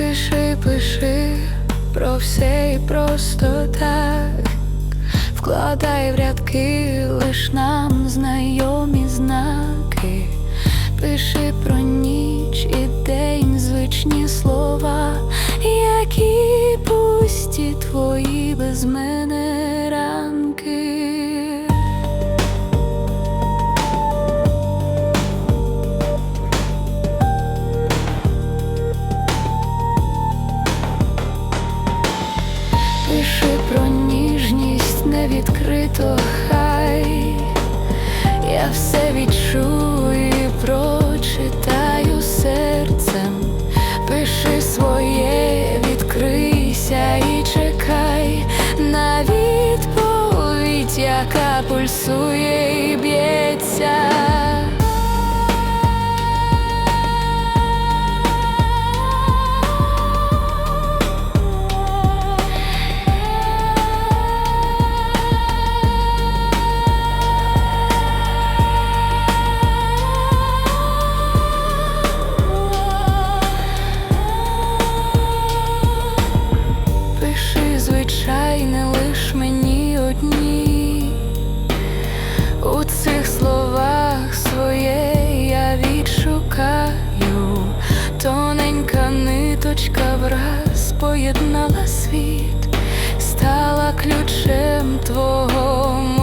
пиши, пиши про все і просто так, вкладай в рядки лиш нам знайомі знаки, пиши про ніч і день звичні слова, які пусті твої. Невідкрито хай я все відчую і прочитаю серцем. Пиши своє, відкрийся і чекай на відповідь, яка пульсує і б'ється. об'єднала світ, стала ключем твого.